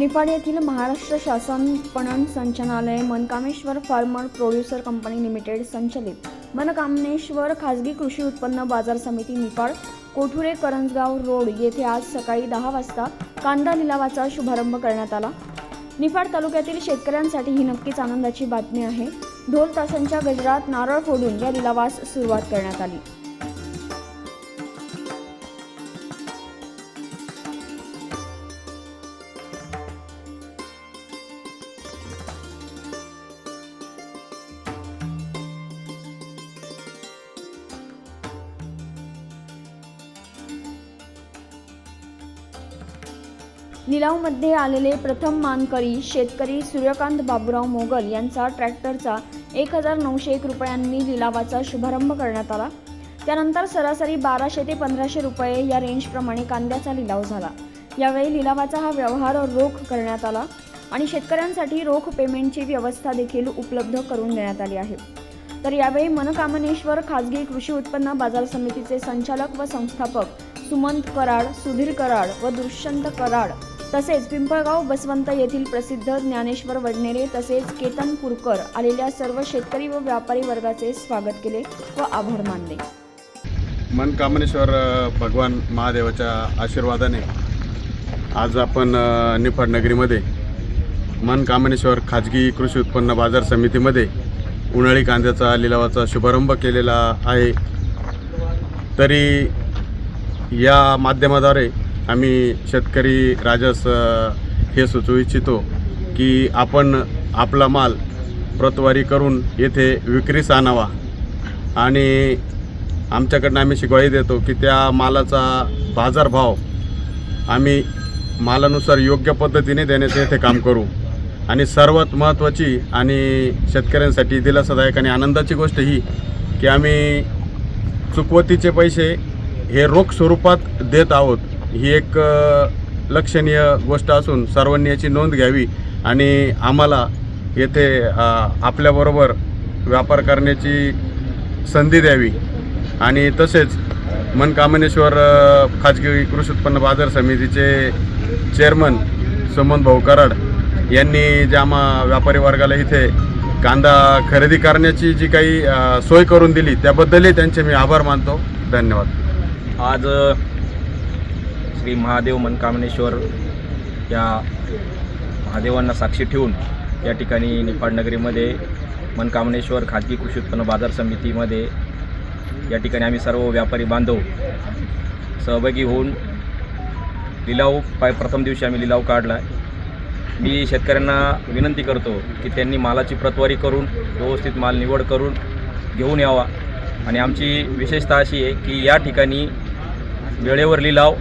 निफाड येथील महाराष्ट्र शासन पणन संचालनालय Mankameshwar farmer producer company limited संचलित. मनकामनेश्वर खाजगी कृषी उत्पन्न बाजार समिती निफाड कोठुरे करंजगाव रोड येथे आज सकाळी दहा वाजता कांदा लिलावाचा शुभारंभ करण्यात आला. निफाड तालुक्यातील शेतकऱ्यांसाठी ही नक्कीच आनंदाची बातमी आहे. ढोल ताशांच्या गजरात नारळ फोडून या लिलावास सुरुवात करण्यात आली. लिलावमध्ये आलेले प्रथम मानकरी शेतकरी सूर्यकांत बाबूराव मोगल यांचा ट्रॅक्टरचा एक हजार नऊशे एक रुपयांनी लिलावाचा शुभारंभ करण्यात आला. त्यानंतर सरासरी बाराशे ते पंधराशे रुपये या रेंजप्रमाणे कांद्याचा लिलाव झाला. यावेळी लिलावाचा हा व्यवहार रोख करण्यात आला आणि शेतकऱ्यांसाठी रोख पेमेंटची व्यवस्था देखील उपलब्ध करून देण्यात आली आहे. तर यावेळी मनकामनेश्वर खाजगी कृषी उत्पन्न बाजार समितीचे संचालक व संस्थापक सुमंत कराड सुधीर कराड व दुष्यंत कराड तसेच पिंपळगाव बसवंत येथील प्रसिद्ध ज्ञानेश्वर वडनेरे तसेच केतन कुरकर आलेल्या सर्व शेतकरी व व्यापारी वर्गाचे स्वागत केले व आभार मानले. मनकामनेश्वर भगवान महादेवाच्या आशीर्वादाने आज आपण निफाडनगरीमध्ये निफाड नगरीमध्ये मनकामनेश्वर खाजगी कृषी उत्पन्न बाजार समितीमध्ये उन्हाळी कांद्याचा लिलावाचा शुभारंभ केलेला आहे. तरी या माध्यमाद्वारे आम्ही शेतकरी राजास हे सुचवू इच्छितो की आपण आपला माल प्रतवारी करून येथे विक्रीस आणावा. आणि आमच्याकडनं आम्ही शिकवाई देतो की त्या मालाचा बाजारभाव आम्ही मालानुसार योग्य पद्धतीने देण्याचे येथे काम करू. आणि सर्वात महत्त्वाची आणि शेतकऱ्यांसाठी दिलासादायक आणि आनंदाची गोष्ट ही की आम्ही चुकवतीचे पैसे हे रोख स्वरूपात देत आहोत. ही एक लक्षणीय गोष्ट असून सर्वांनी याची नोंद घ्यावी आणि आम्हाला येथे आपल्याबरोबर व्यापार करण्याची संधी द्यावी. आणि तसेच मनकामनेश्वर खाजगी कृषी उत्पन्न बाजार समितीचे चेअरमन सुमन भाऊ कराड यांनी जे आम्हा व्यापारी वर्गाला इथे कांदा खरेदी करण्याची जी काही सोय करून दिली त्याबद्दलही त्यांचे मी आभार मानतो. धन्यवाद. आज श्री महादेव मनकामनेश्वर या महादेवांना साक्षी ठेवून या ठिकाणी निफाडनगरीमध्ये मनकामनेश्वर खाजगी कृषी उत्पन्न बाजार समितीमध्ये या ठिकाणी आम्ही सर्व व्यापारी बांधव सहभागी होऊन लिलाव पाय प्रथम दिवशी आम्ही लिलाव काढला मी शेतकऱ्यांना विनंती करतो की त्यांनी मालाची प्रतवारी करून व्यवस्थित माल निवड करून घेऊन यावा. आणि आमची विशेषता अशी आहे की या ठिकाणी वेळेवर लिलाव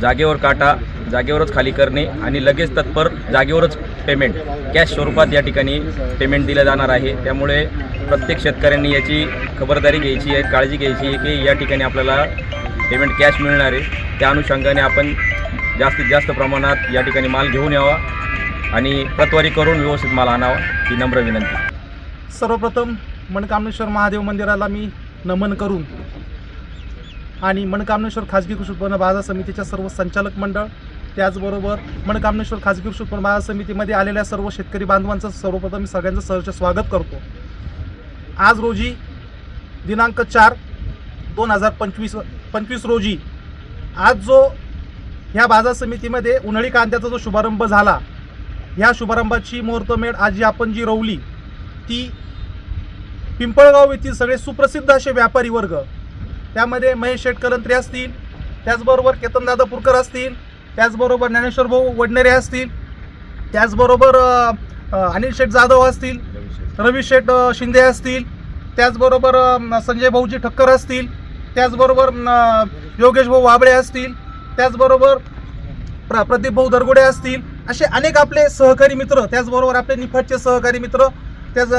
जागेवर काटा जागेवरच खाली करणे आणि लगेच तत्पर जागेवरच पेमेंट कॅश स्वरूपात या ठिकाणी पेमेंट दिलं जाणार आहे. त्यामुळे प्रत्येक शेतकऱ्यांनी याची खबरदारी घ्यायची आहे काळजी घ्यायची आहे की या ठिकाणी आपल्याला पेमेंट कॅश मिळणार आहे. त्या अनुषंगाने आपण जास्तीत जास्त प्रमाणात या ठिकाणी माल घेऊन यावा आणि प्रतवारी करून व्यवस्थित माल आणावा ही नम्र विनंती. सर्वप्रथम मणकामेश्वर महादेव मंदिराला मी नमन करून आणि मनकामनेश्वर खाजगी कृषी उत्पन्न बाजार समितीच्या सर्व संचालक मंडळ त्याचबरोबर मनकामनेश्वर खाजगी कृषी उत्पन्न बाजार समितीमध्ये आलेल्या सर्व शेतकरी बांधवांचं सर्वप्रथम मी सगळ्यांचं सहर्ष स्वागत करतो. आज रोजी दिनांक चार दोन हजार पंचवीस पंचवीस रोजी आज जो ह्या बाजार समितीमध्ये उन्हाळी कांद्याचा जो शुभारंभ झाला ह्या शुभारंभाची मुहूर्तमेढ आज जी आपण जी रोवली ती पिंपळगाव येथील सगळे सुप्रसिद्ध असे व्यापारी वर्ग त्यामध्ये महेश शेठ असतील त्याचबरोबर केतनदादा पुरकर असतील त्याचबरोबर ज्ञानेश्वर भाऊ वडनेरे असतील त्याचबरोबर अनिल शेठ जाधव असतील रवी शेठ शिंदे असतील त्याचबरोबर संजय भाऊजी ठक्कर असतील त्याचबरोबर योगेश भाऊ वाबळे असतील त्याचबरोबर प्र प्रदीप भाऊ दरगुडे असतील असे अनेक आपले सहकारी मित्र त्याचबरोबर आपले निफाटचे सहकारी मित्र त्याच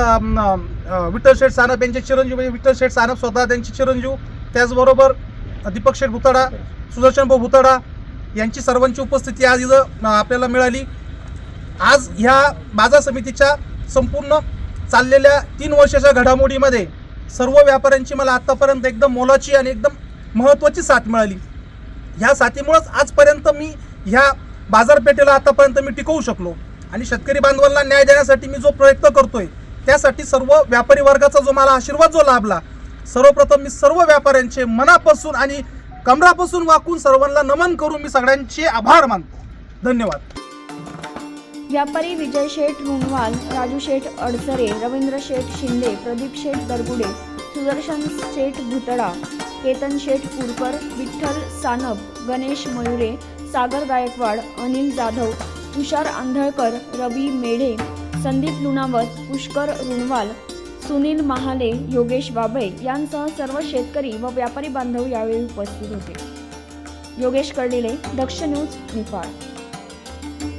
विठ्ठल शेठ सानप यांचे चिरंजीव म्हणजे विठ्ठल शेठ सानप स्वतः त्यांचे चिरंजीव त्याचबरोबर दीपक शेठ भुताडा सुदर्शन भाऊ भुताडा यांची सर्वांची उपस्थिती आज इथं आपल्याला मिळाली. आज ह्या बाजार समितीच्या संपूर्ण चाललेल्या तीन वर्षाच्या घडामोडीमध्ये सर्व व्यापाऱ्यांची मला आत्तापर्यंत एकदम मोलाची आणि एकदम महत्त्वाची साथ मिळाली. ह्या साथीमुळंच आजपर्यंत मी ह्या बाजारपेठेला आतापर्यंत मी टिकवू शकलो आणि शेतकरी बांधवांना न्याय देण्यासाठी मी जो प्रयत्न करतोय त्यासाठी सर्व व्यापारी वर्गाचा जो मला आशीर्वाद जो लाभला सर्वप्रथम मी सर्व व्यापाऱ्यांचे मनापासून आणि कमरापासून वाकून सर्वांना नमन करून मी सगळ्यांचे आभार मानतो. धन्यवाद. व्यापारी विजय शेठ रुणवाल राजू शेठ अडसरे रवींद्र शेठ शिंदे प्रदीप शेठ दरगुडे सुदर्शन शेठ भुतडा केतन शेठ पुरकर विठ्ठल सानप गणेश मयुरे सागर गायकवाड अनिल जाधव तुषार आंधळकर रवी मेढे संदीप लुणावत पुष्कर रुणवाल सुनील महाले योगेश बाबळे यांसह सर्व शेतकरी व व्यापारी बांधव यावेळी उपस्थित होते. योगेश कर्डिले दक्ष न्यूज निफाड.